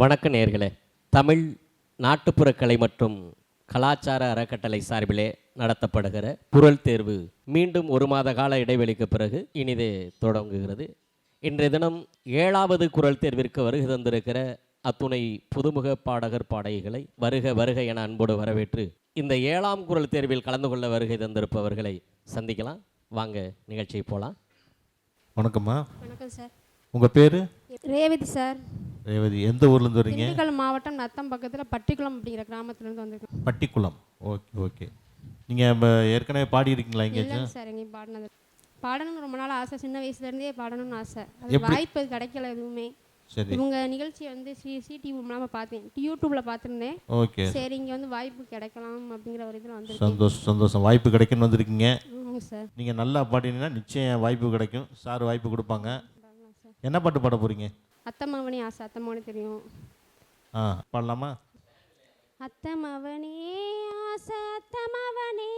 வணக்க நேர்களே. தமிழ் நாட்டுப்புற கலை மற்றும் கலாச்சார அறக்கட்டளை சார்பிலே நடத்தப்படுகிற குரல் தேர்வு மீண்டும் ஒரு மாத கால இடைவெளிக்கு பிறகு இனிதே தொடங்குகிறது. இன்றைய தினம் ஏழாவது குரல் தேர்விற்கு வருகை தந்திருக்கிற அத்துணை புதுமுக பாடகர் பாடகிகளை வருக வருக என அன்போடு வரவேற்று இந்த ஏழாம் குரல் தேர்வில் கலந்து கொள்ள வருகை தந்திருப்பவர்களை சந்திக்கலாம். வாங்க நிகழ்ச்சிக்கு போகலாம். வணக்கம்மா. வணக்கம் சார். உங்கள் பேர்? ரேவதி சார். ரேவதி எந்த ஊர்லேருந்து வரீங்க? திண்டுக்கல் மாவட்டம் நத்தம் பக்கத்தில் பட்டிக்குளம் அப்படிங்கிற கிராமத்துலேருந்து வந்திருக்கோம். பட்டிக்குளம். Okay okay. நீங்கள் ஏற்கனவே பாடியிருக்கீங்களா எங்கேயாச்சும் இல்லைங்க சார் எங்கேயும் பாடினது பாடணும்னு ரொம்ப நாள் ஆசை. சின்ன வயசுலேருந்தே பாடணும்னு ஆசை. அது வாய்ப்பு கிடைக்கல எதுவுமே. சரி. இவங்க நிகழ்ச்சியை வந்து சி சிடிவி மூலமாக பார்த்தேன். யூடியூப்பில் பார்த்துருந்தேன். ஓகே. சரி இங்கே வந்து வாய்ப்பு கிடைக்கலாம் அப்படிங்கிற ஒரு இதில் வந்திருக்கேன். சந்தோஷம் சந்தோஷம். வாய்ப்பு கிடைக்குன்னு வந்திருக்கீங்க. சார். நீங்கள் நல்லா பாடினீங்கன்னா நிச்சயம் வாய்ப்பு கிடைக்கும். சார் வாய்ப்பு கொடுப்பாங்க. என்ன பாட்டு பாட போகிறீங்க அத்தம்மாவனி ஆசை அத்தம்மாவனி தெரியும். ஆ பாடலாமா? அத்தமவனே ஆசை அத்தமவனே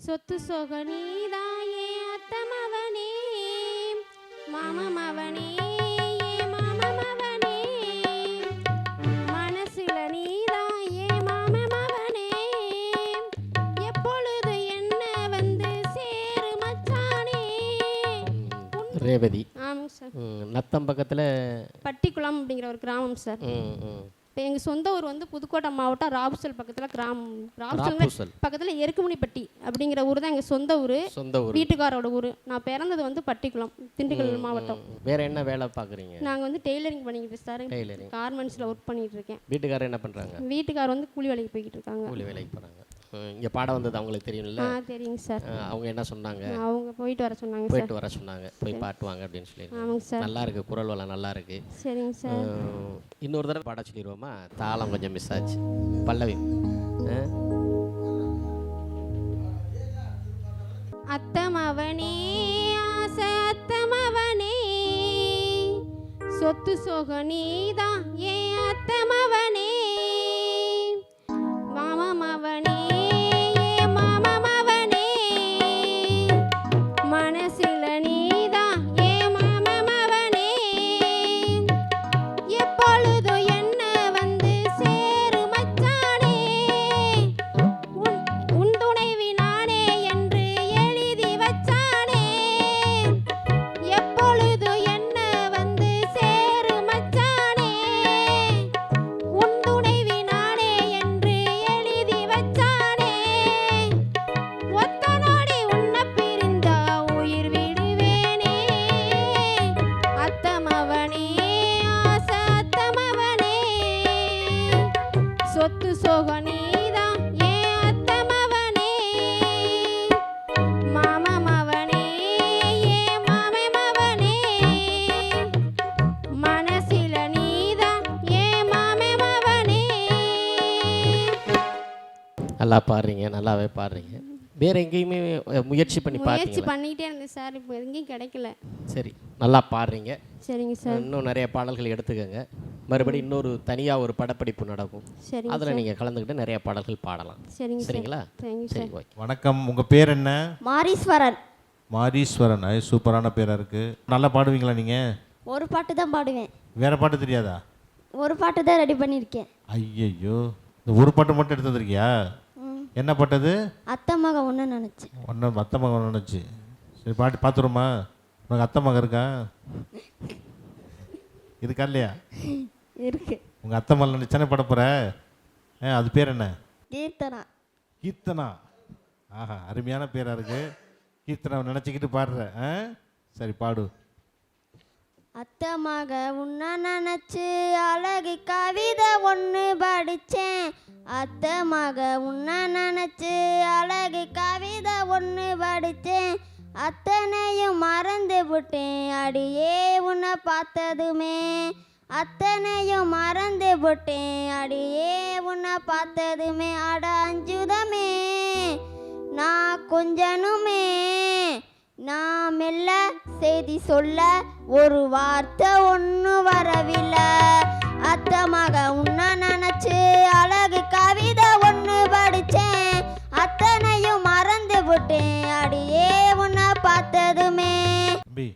சொத்து சொக நீதாயே அத்தமவனே மாமமவனே ஏ மாமமவனே. மனசுல நீதாயே மாமமவனே. எப்பொழுது என்ன வந்து சேரு மச்சானே. ரேவதி. ஆமாங்க சார். நத்தம் பக்கத்தில் பட்டிக்குளம் அப்படிங்கிற ஒரு கிராமம் சார். இப்போ எங்கள் சொந்த ஊர் வந்து புதுக்கோட்டை மாவட்டம் ராபுசல் பக்கத்தில் கிராமம். ராபுசல். பக்கத்தில் எருக்குமணிப்பட்டி அப்படிங்கிற ஊர் தான் எங்கள் சொந்த ஊர். சொந்த ஊர். வீட்டுக்காரோட ஊர். நான் பிறந்தது வந்து பட்டிக்குளம் திண்டுக்கல் மாவட்டம். வேற என்ன வேலை பார்க்குறீங்க நாங்கள் வந்து டெய்லரிங் பண்ணிக்கிட்டு சார். டெய்லரிங். கார்மெண்ட்ஸில் ஒர்க் பண்ணிட்டு இருக்கேன். வீட்டுக்காரர் என்ன பண்ணுறாங்க வீட்டுக்கார் வந்து கூலி வேலைக்கு போய்கிட்டு இருக்காங்க. கூலி வேலைக்கு போகிறாங்க இங்கே பாட வந்தது அவங்களுக்கு தெரியும்ல. ஆ தெரியுங்க சார். அவங்க என்ன சொன்னாங்க? அவங்க போயிட்டு வர சொன்னாங்க போயிட்டு வர சொன்னாங்க. போய் பாட்டுவாங்க அப்படின்னு சொல்லி ஆமாங்க சார். நல்லா இருக்கு குரல் வளம் நல்லா இருக்கு. சரிங்க சார். இன்னொரு தடவை பாட சொல்லிடுவோமா தாளம் கொஞ்சம் மிஸ் ஆச்சு. பல்லவி. அத்தமவனே ஆசை அத்தமவனே சொத்து சொக நீதான் ஏன் அத்தமவனே? பாடுறீங்க நல்லாவே பாடுறீங்க. வேற எங்கேயுமே முயற்சி பண்ணி முயற்சி பார்த்தீங்களா பண்ணிக்கிட்டே இருந்தேன் சார் இப்போ எங்கேயும் கிடைக்கல. சரி நல்லா பாடுறீங்க. சரிங்க சார். இன்னும் நிறைய பாடல்கள் எடுத்துக்கோங்க. மறுபடியும் இன்னொரு தனியாக ஒரு படப்பிடிப்பு நடக்கும். சரிங்க அதில் நீங்கள் கலந்துக்கிட்டு நிறைய பாடல்கள் பாடலாம். சரிங்க சார். சரிங்களா? தேங்க்யூ சரி சார். ஓகே. வணக்கம். உங்கள் பேர் என்ன? மாரீஸ்வரன். மாரீஸ்வரன். ஐ, சூப்பரான பேராக இருக்குது நல்லா பாடுவீங்களா நீங்கள் ஒரு பாட்டு தான் பாடுவேன். வேற பாட்டு தெரியாதா? ஒரு பாட்டு தான் ரெடி பண்ணியிருக்கேன். ஐயையோ. இந்த ஒரு பாட்டு மட்டும் எடுத்து வந்திருக்கியா. என்ன பாட்டது? அத்தை மக ஒன்று நினச்சேன் ஒன்றும் அத்தை மகன் நினச்சி. சரி பாட்டு பார்த்துருமா உனக்கு அத்தை மகன் இருக்கா? இருக்கா இல்லையா? இருக்கு. உங்கள் அத்தை மகன் நினச்சானே பாட போகிற ஆ அது பேர் என்ன? கீர்த்தனா. கீர்த்தனா. ஆஹா அருமையான பேராக இருக்கு. கீர்த்தனா நினச்சிக்கிட்டு பாடுற ஆ? சரி பாடு. அத்தை மக உன்ன நினச்சி அழகு கவிதை ஒன்று படித்தேன் அத்தை மக உன்ன நினச்சி அழகு கவிதை ஒன்று படித்தேன் அத்தனையும் மறந்து விட்டேன். அடியே உன்னை பார்த்ததுமே. அத்தனையும் மறந்து விட்டேன். அடியே உன்னை பார்த்ததுமே. அட அஞ்சுதமே. நான் கொஞ்சனுமே. நான் மெல்ல செய்தி சொல்ல ஒரு வார்த்தை ஒன்று வரவில்லை. அத்தை மக உன்ன நினச்சி அழகு கவிதை ஒன்று படித்தேன் அத்தனையும் மறந்து விட்டேன். அடியே உன்னை பார்த்ததுமே. தம்பி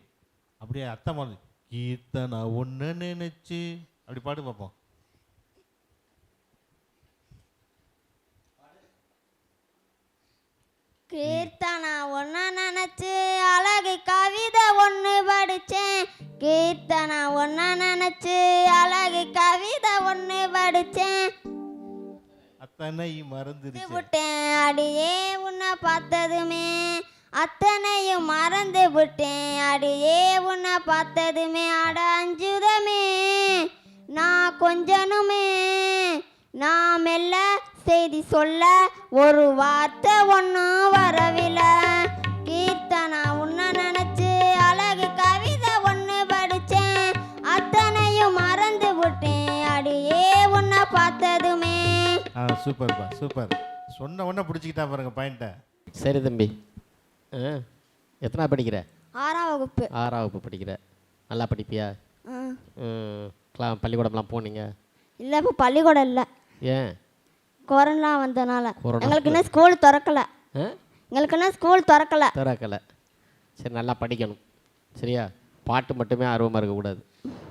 அப்படியே அத்தை மகன் கீர்த்தனா ஒன்று நினச்சி. அப்படி பாடு பார்ப்போம் கீர்த்தனா ஒன்று நினச்சி அழகு படித்தேன் கீர்த்தனா ஒன்று நினச்சி அழகு கவிதை ஒன்று படித்தேன் அத்தனை மறந்துருச்சு விட்டேன் அடியே உன்னை பார்த்ததுமே. அத்தனையும் மறந்து விட்டேன் அடியே உன்னை பார்த்ததுமே. அட அஞ்சுதமே நான் கொஞ்சனுமே. நான் மெல்ல செய்தி சொல்ல ஒரு வார்த்தை ஒன்றும் வரவில்லை. கீர்த்தனா பார்த்ததுமே. ஆ சூப்பர்ப்பா சூப்பர். சொன்ன உடனே பிடிச்சிக்கிட்டா பாருங்க பாயிண்ட்டை. சரி தம்பி. ஆ எத்தனா படிக்கிற? ஆறாம் வகுப்பு. ஆறாம் வகுப்பு படிக்கிற. நல்லா படிப்பியா? ஆ. ம், கிளா பள்ளிக்கூடம்லாம் போனீங்க? இல்லை இப்போ பள்ளிக்கூடம் இல்லை. ஏன்? கொரோனா வந்தனால. கொரோனா. எங்களுக்கு இன்னும் ஸ்கூல் திறக்கல. ஆ? எங்களுக்கு இன்னும் ஸ்கூல் திறக்கல. திறக்கலை. சரி நல்லா படிக்கணும். சரியா? பாட்டு மட்டுமே ஆர்வமாக இருக்கக்கூடாது.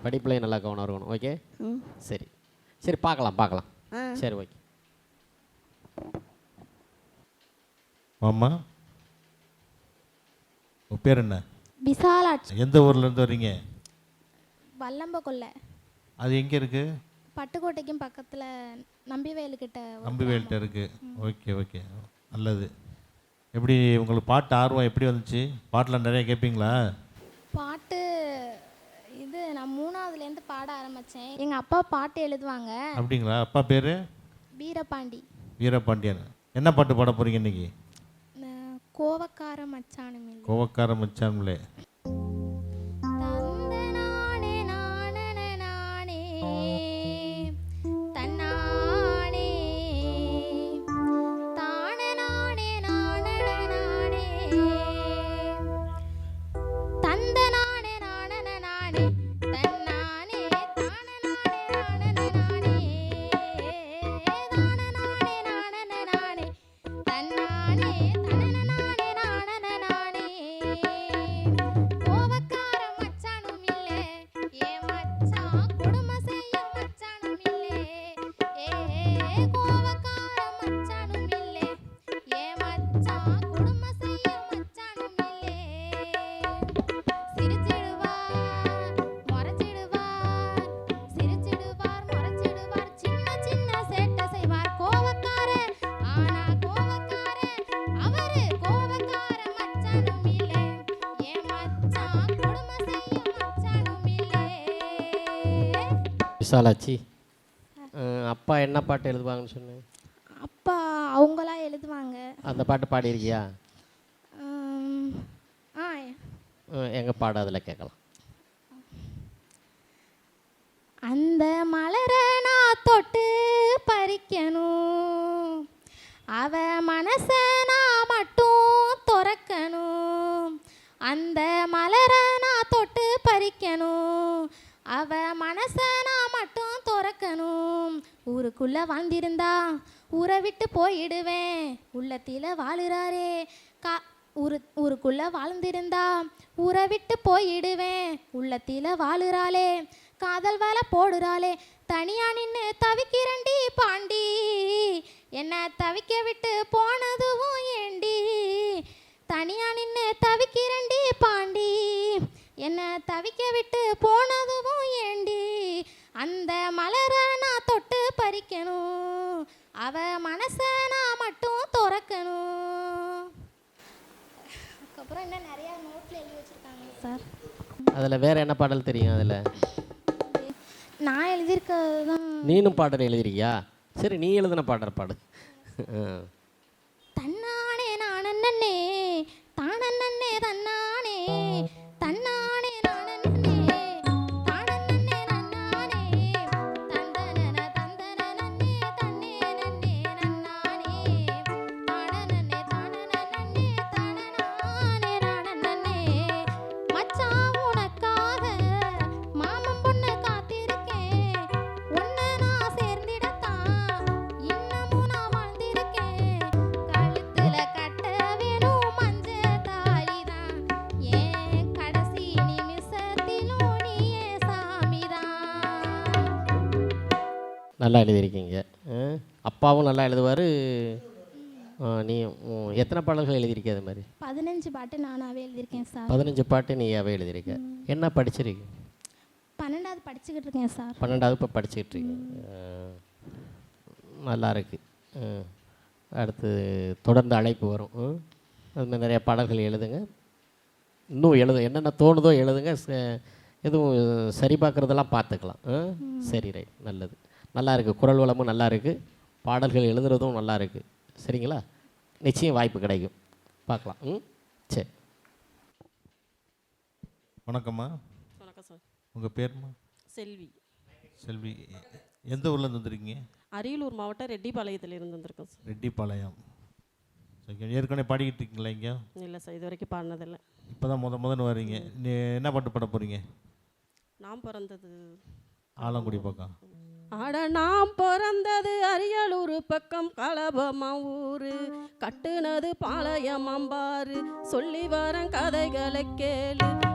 படிப்புலையும் நல்லா கவனம் இருக்கணும். ஓகே? ம். சரி. சரி பார்க்கலாம் பார்க்கலாம். ஆ. சரி ஓகே. மாமா உன் பேர் என்ன? விசாலாட்சி. எந்த ஊர்ல இருந்து வர்றீங்க? வல்லம்ப கொல்லை அது எங்கே இருக்கு? பட்டுக்கோட்டைக்கும் பக்கத்தில் நம்பிவயலுக்கிட்ட அம்புவேல்கிட்ட இருக்கு. Okay okay. நல்லது. எப்படி உங்களுக்கு பாட்டு ஆர்வம் எப்படி வந்துச்சு? பாட்டெலாம் நிறைய கேட்பீங்களா பாட்டு இது நான் மூணாவதுலேருந்து பாட ஆரம்பித்தேன். எங்கள் அப்பா பாட்டு எழுதுவாங்க. அப்படிங்களா? அப்பா பேர்? வீரபாண்டி. வீரபாண்டியன்? என்ன பாட்டு பாட போறீங்க இன்னைக்கு? நான் கோவக்கார மச்சானுமில்லை கோவக்கார மச்சான்களே தந்தனானே நானன நானே தன்னானே ஆ, அப்பா என்ன பாட்டு எழுதுவாங்கன்னு சொன்னேன் அப்பா அவங்களா எழுதுவாங்க. அந்த பாட்டு பாடியிருக்கியா? ஆ. எங்கள் பாடு அதில் கேட்கலாம். அந்த மலரை நான் தொட்டு பறிக்கணும். அவ மனச நான் மட்டும் துறக்கணும். அந்த மலரை நான் தொட்டு பறிக்கணும் அவ மனச நான் மட்டும் துறக்கணும் ஊருக்குள்ள வாழ்ந்திருந்தா ஊரை விட்டு போயிடுவேன். உள்ளத்தில வாழுறாரே. கா ஊரு ஊருக்குள்ள வாழ்ந்திருந்தா ஊரை விட்டு போயிடுவேன். உள்ளத்தில வாழுறாளே. காதல் வேலை போடுறாளே. தனியா நின்று தவிக்கிறண்டி பாண்டி. என்ன தவிக்க விட்டு போனதுவும் ஏண்டி. தனியா நின்று தவிக்கிறண்டி பாண்டி. என்ன தவிக்க விட்டு போனதுவும் ஏண்டி. அந்த மலரை நான் தொட்டு பறிக்கணும் அவ மனசை நான் மட்டும் துறக்கணும் அதுக்கப்புறம் இன்னும் நிறையா நோட்டில் எழுதி வச்சுருக்காங்க சார். அதில் வேறு என்ன பாடல் தெரியும் அதில்? நான் எழுதியிருக்கிறது தான் நீனும் பாடல் எழுதிருக்கியா சரி நீ எழுதின பாடுற பாடு. நல்லா எழுதியிருக்கீங்க. ஆ, அப்பாவும் நல்லா எழுதுவார். நீ எத்தனை பாடல்கள் எழுதியிருக்க அது மாதிரி? பதினஞ்சு பாட்டு நானாகவே எழுதியிருக்கேன் சார். பதினஞ்சு பாட்டு நீயாவே எழுதியிருக்க. என்ன படிச்சிருக்க? பன்னெண்டாவது படிச்சுக்கிட்டு இருக்கேன் சார். பன்னெண்டாவது இப்போ படிச்சுக்கிட்டு இருக்கீங்க. நல்லா இருக்கு. ஆ, அடுத்து தொடர்ந்து அழைப்பு வரும். ம். அது மாதிரி நிறைய பாடல்கள் எழுதுங்க. இன்னும் எழுது என்னென்ன தோணுதோ எழுதுங்க. ச- எதுவும் சரி பார்க்குறதெல்லாம் பார்த்துக்கலாம். ஆ? சரி ரைட். நல்லது. நல்லா இருக்குது குரல் வளமும் நல்லா இருக்குது பாடல்கள் எழுதுறதும் நல்லா இருக்குது சரிங்களா? நிச்சயம் வாய்ப்பு கிடைக்கும். பார்க்கலாம். ம்? சரி. வணக்கம்மா. வணக்கம் சார். உங்கள் பேர்மா? செல்வி. செல்வி. எந்த ஊர்லேருந்து வந்திருக்கீங்க? அரியலூர் மாவட்டம் ரெட்டிப்பாளையத்திலிருந்து வந்திருக்கோம் சார். ரெட்டிப்பாளையம். சரி ஏற்கனவே பாடிக்கிட்டு இருக்கீங்களா இங்கே? இல்லை சார் இது வரைக்கும் பாடினதில்லை. இப்போ தான் முத முதன்னு வர்றீங்க நீ என்ன பாட்டு பாட போகிறீங்க நான் பிறந்தது ஆலங்குடி பக்கம். அட நான் பிறந்தது அரியலூர் பக்கம் கலபமா ஊரு கட்டுனது பாளையமாம்பாரு சொல்லி வரேன் கதைகளை கேளு.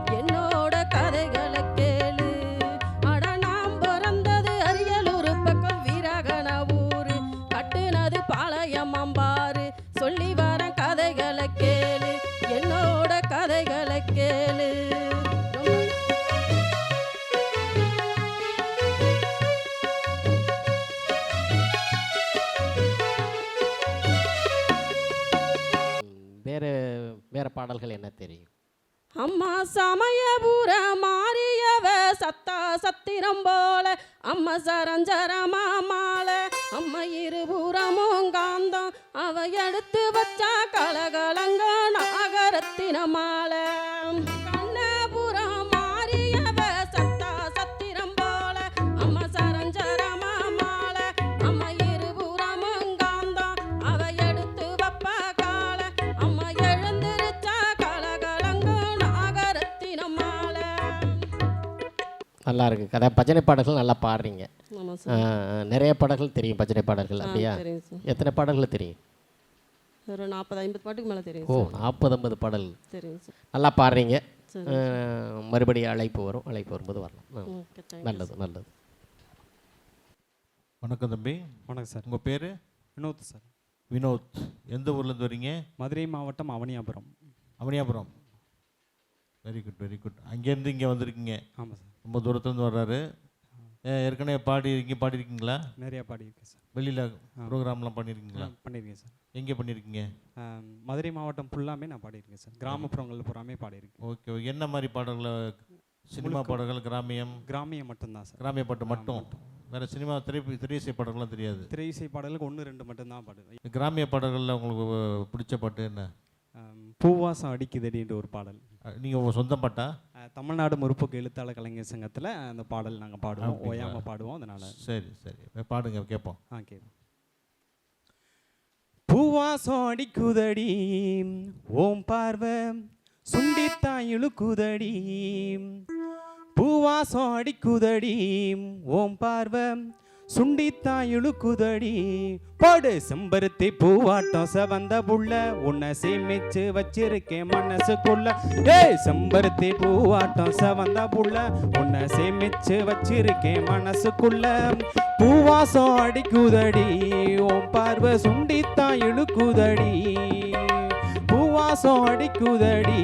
பாடல்கள் என்ன தெரியும்? அம்மா சமயபுர மாறியவ சத்தா சத்திரம் போல அம்மா சரஞ்சரமா மாலை அம்மா இருபுறமும் காந்தம் அவ எடுத்து வச்சா கலகலங்க நாகரத்தின மாலை. நல்லா இருக்கு கதை பஜனை பாடல்கள் நல்லா பாடுறீங்க. நிறைய பாடல்கள் தெரியும் பஜனை பாடல்கள் அப்படியா? தெரியும் சார். எத்தனை பாடல்கள் தெரியும்? ஒரு நாற்பது ஐம்பது பாட்டுக்கு மேலே தெரியும் ஓ நாற்பது ஐம்பது பாடல். தெரியும் சார். நல்லா பாடுறீங்க. மறுபடியும் அழைப்பு வரும். அழைப்பு வரும்போது வரலாம். நல்லது நல்லது. வணக்கம் தம்பி. வணக்கம் சார். உங்கள் பேர்? வினோத் சார். வினோத். எந்த ஊர்லேருந்து வரீங்க? மதுரை மாவட்டம் Avaniyapuram. Avaniyapuram. Very good very good அங்கேருந்து இங்கே வந்திருக்கீங்க. ஆமாம் சார். ரொம்ப தூரத்துலேருந்து வர்றாரு. ஏற்கனவே பாடி இங்கே பாடியிருக்கீங்களா? நிறையா பாடியிருக்கேன் சார். வெளியில் ப்ரோக்ராம்லாம் பண்ணியிருக்கீங்களா? பண்ணியிருக்கேன் சார். எங்கே பண்ணியிருக்கீங்க? மதுரை மாவட்டம் ஃபுல்லாமே நான் பாடியிருக்கேன் சார். கிராமப்புறங்கள் பூராமே பாடியிருக்கேன். Okay okay. என்ன மாதிரி பாடல்களை சினிமா பாடல்கள் கிராமியம்? கிராமியம் மட்டும்தான் சார். கிராமிய பாட்டு மட்டும். வேறு சினிமா திரை திரையிசை பாடல்கள்லாம் தெரியாது. திரை இசை பாடலுக்கு ஒன்று ரெண்டு மட்டும்தான் பாடுவேன். கிராமிய பாடல்களில் உங்களுக்கு பிடிச்ச பாட்டு என்ன? பூவாசம் அடிக்குதடின்ற ஒரு பாடல். நீங்கள் உங்கள் சொந்த பாட்டா? தமிழ்நாடு முற்போக்கு எழுத்தாளர் கலைஞர் சங்கத்தில் அந்த பாடல் நாங்கள் பாடுவோம்? ஓயாமல் பாடுவோம். அதனால் சரி சரி. பாடுங்க கேட்போம் ஆ கேட்கும் பூவாசம் அடிக்குதடி ஓம் பார்வை சுண்டித்தான் இழுக்குதடி பூவாசம் அடிக்குதடி ஓம் பார்வை சுண்டித்தான் இழுக்குதடி பாடு செம்பருத்தி பூவாட்டம் செவந்த புள்ள. உன்னை சேமிச்சு வச்சிருக்கேன் மனசுக்குள்ள. ஏய் செம்பருத்தி பூவாட்டம் செவந்த புள்ள. உன்னை சேமிச்சு வச்சிருக்கேன் மனசுக்குள்ள. பூவாசம் அடிக்குதடி ஓம் பார்வை சுண்டித்தான் இழுக்குதடி பூவாசம் அடிக்குதடி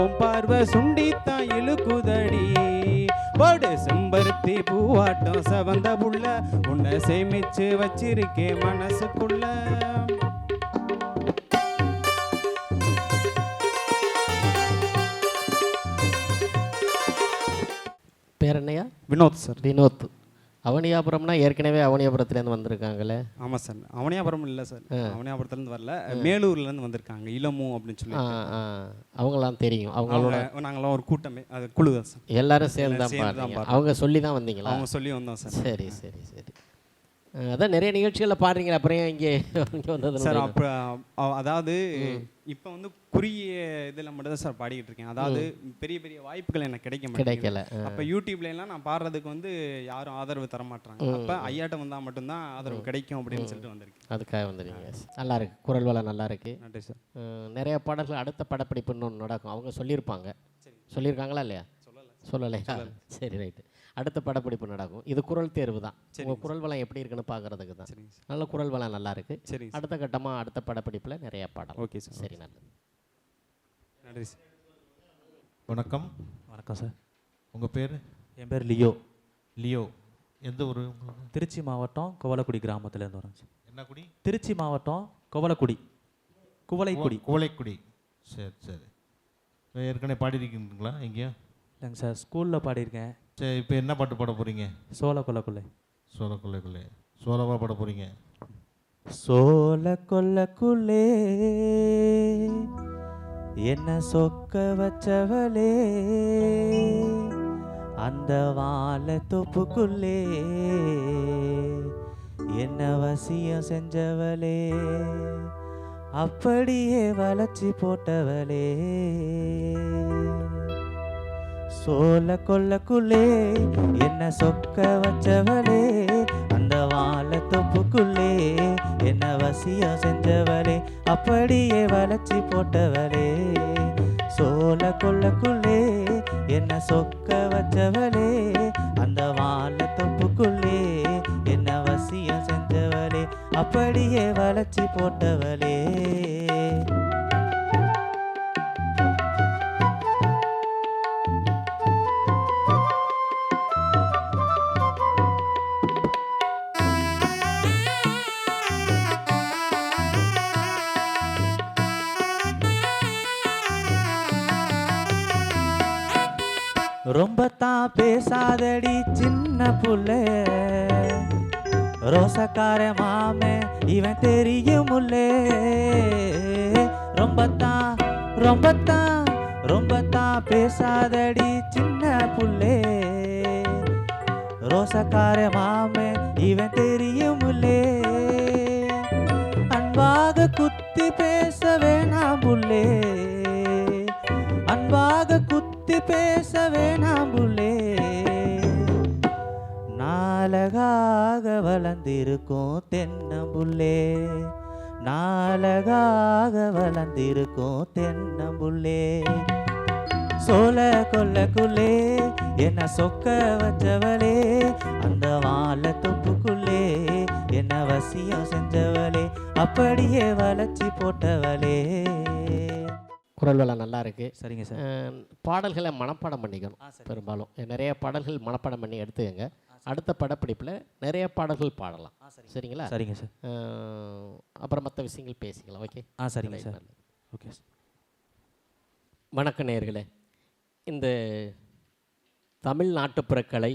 ஓம் பார்வை சுண்டித்தான் இழுக்குதடி பாடு செம்பருத்தி பூவாட்டம் செவந்த புள்ள. உன்னை சேமிச்சு வச்சிருக்கேன் மனசுக்குள்ள. பேர் என்னையா? வினோத் சார். வினோத். அவனியாபுரம்னா ஏற்கனவே அவனியாபுரத்துலேருந்து வந்திருக்காங்களே? ஆமாம் சார். அவனியாபுரம் இல்லை சார். அவனியாபுரத்துலேருந்து வரல. மேலூர்லேருந்து வந்திருக்காங்க. இளமு அப்படின்னு சொல்லி அவங்களாம் தெரியும். அவங்களோட அவங்க நாங்களாம் ஒரு கூட்டமே. அது குழு தான் சார். எல்லாரும் சேர்ந்து தான் அவங்க சொல்லி தான் வந்தீங்களா? அவங்க சொல்லி வந்தோம் சார். சரி சரி சரி. அதான் நிறைய நிகழ்ச்சிகளில் பாடுறீங்களா. அப்புறம் இங்கே இங்கே வந்தது சார் அப்போ அதாவது இப்போ வந்து குறுகிய இதில் மட்டும் தான் சார் பாடிக்கிட்டு இருக்கேன். அதாவது பெரிய பெரிய வாய்ப்புகள் எனக்கு கிடைக்க கிடைக்கல. அப்போ யூடியூப்ல எல்லாம் நான் பாடுறதுக்கு வந்து யாரும் ஆதரவு தர மாட்டாங்க அப்போ ஐயாட்ட வந்தால் மட்டும்தான் ஆதரவு கிடைக்கும் அப்படின்னு சொல்லிட்டு வந்திருக்கேன். அதுக்காக வந்துடுங்க நல்லா இருக்கு. குரல் வளம் நல்லா இருக்கு. நன்றி சார். நிறைய பாடல்கள் அடுத்த படப்பிடிப்புன்னு ஒன்று நடக்கும். அவங்க சொல்லியிருப்பாங்க. சொல்லியிருக்காங்களா இல்லையா? சொல்லலையா? சரி ரைட்டு. அடுத்த படப்பிடிப்பு நடக்கும். இது குரல் தேர்வு தான் உங்கள் குரல் வளம் எப்படி இருக்குன்னு பார்க்கறதுக்கு தான் நல்ல குரல் வளம் நல்லா இருக்கு சார். அடுத்த கட்டமாக அடுத்த படப்பிடிப்பில் நிறைய பாடலாம் ஓகே சார் சரி நல்லது நன்றி. சார். வணக்கம். வணக்கம் சார். உங்கள் பேர்? என் பேர் லியோ. லியோ. எந்த ஊர்? திருச்சி மாவட்டம் குவலக்குடி கிராமத்துலேருந்து வரேன் சார். என்ன குடி? திருச்சி மாவட்டம் குவலக்குடி. குவளைக்குடி. குவளைக்குடி. சரி சரி. ஏற்கனவே பாடியிருக்கீங்களா எங்கேயும் இல்லைங்க சார் ஸ்கூலில் பாடியிருக்கேன். சரி இப்போ என்ன பாட்டு பாட போகிறீங்க சோழ கொல்லக்குள்ளே சோழ கொள்ளைக்குள்ளே சோழவா பாட போகிறீங்க சோழ கொல்லக்குள்ளே என்ன சொக்க வச்சவளே அந்த வாழை தொப்புக்குள்ளே என்ன வசியம் செஞ்சவளே அப்படியே வளைச்சி போட்டவளே. சோல கொல்லக்குள்ளே என்ன சொக்க வச்சவளே அந்த வாழ தொப்புக்குள்ளே என்ன வசியம் செஞ்சவளே அப்படியே வளர்ச்சி போட்டவளே. சோல கொல்லக்குள்ளே என்ன சொக்க வச்சவளே அந்த வாழ தொப்புக்குள்ளே என்ன வசியம் செஞ்சவளே அப்படியே வளர்ச்சி போட்டவளே. ரொம்ப தான் பேசாதடி சின்ன புள்ள. ரோசக்கார மாமே இவன் தெரியும் ரொம்ப தான் ரொம்ப தான் ரொம்ப தான் பேசாதடி சின்ன புள்ளே. ரோசக்கார மாமே இவன் தெரியும் அன்பாக குத்தி பேச வேணாம் புள்ளே அன்பாக குத்தி பேச வேணாம் புள்ளே நாலகாக வளர்ந்திருக்கும் தென்னம்புள்ளே. நாலகாக வளர்ந்திருக்கும் தென்னம்புள்ளே. சோல கொல்லக்குள்ளே என்ன சொக்க வச்சவளே. அந்த வாழ தொப்புக்குள்ளே என்ன வசியம் செஞ்சவளே. அப்படியே வளர்ச்சி போட்டவளே. குரல் வளம் நல்லா இருக்கு. சரிங்க சார். பாடல்களை மனப்பாடம் பண்ணிக்கணும் பெரும்பாலும். நிறைய பாடல்கள் மனப்பாடம் பண்ணி எடுத்துக்கங்க. அடுத்த படப்பிடிப்பில் நிறைய பாடல்கள் பாடலாம். சரிங்களா? சரிங்க சார். அப்புறம் மற்ற விஷயங்கள் பேசிக்கலாம் ஓகே? ஆ சரிங்க சார். Okay sir. வணக்க நேயர்களே இந்த தமிழ் நாட்டுப்புறக்கலை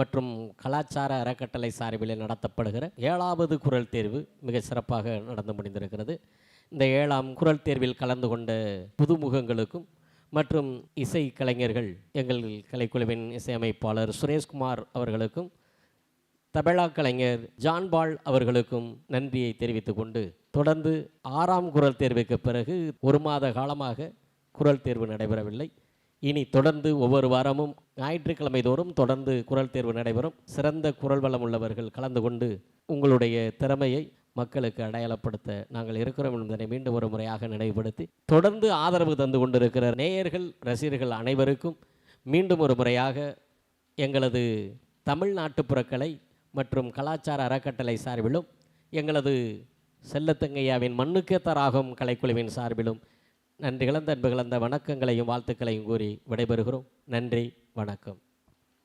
மற்றும் கலாச்சார அறக்கட்டளை சார்பில் நடத்தப்படுகிற ஏழாவது குரல் தேர்வு மிக சிறப்பாக நடந்து முடிந்திருக்கிறது. இந்த ஏழாம் குரல் தேர்வில் கலந்து கொண்ட புதுமுகங்களுக்கும் மற்றும் இசை கலைஞர்கள் எங்கள் கலைக்குழுவின் இசையமைப்பாளர் சுரேஷ்குமார் அவர்களுக்கும் தபேலா கலைஞர் ஜான் பால் அவர்களுக்கும் நன்றியை தெரிவித்து கொண்டு தொடர்ந்து ஆறாம் குரல் தேர்வுக்கு பிறகு ஒரு மாத காலமாக குரல் தேர்வு நடைபெறவில்லை. இனி தொடர்ந்து ஒவ்வொரு வாரமும் ஞாயிற்றுக்கிழமை தோறும் தொடர்ந்து குரல் தேர்வு நடைபெறும். சிறந்த குரல் வளம் உள்ளவர்கள் கலந்து கொண்டு உங்களுடைய திறமையை மக்களுக்கு அடையாளப்படுத்த நாங்கள் இருக்கிறோம் என்பதனை மீண்டும் ஒரு முறையாக நினைவுபடுத்தி தொடர்ந்து ஆதரவு தந்து கொண்டிருக்கிற நேயர்கள் ரசிகர்கள் அனைவருக்கும் மீண்டும் ஒரு முறையாக எங்களது தமிழ் நாட்டுப்புறக்கலை மற்றும் கலாச்சார அறக்கட்டளை சார்பிலும் எங்களது செல்லத்தங்கையாவின் மண்ணுக்கேத்த ராகம் கலைக்குழுவின் சார்பிலும் நன்றி கலந்த அன்பு கலந்த வணக்கங்களையும் வாழ்த்துக்களையும் கூறி விடைபெறுகிறோம். நன்றி வணக்கம்.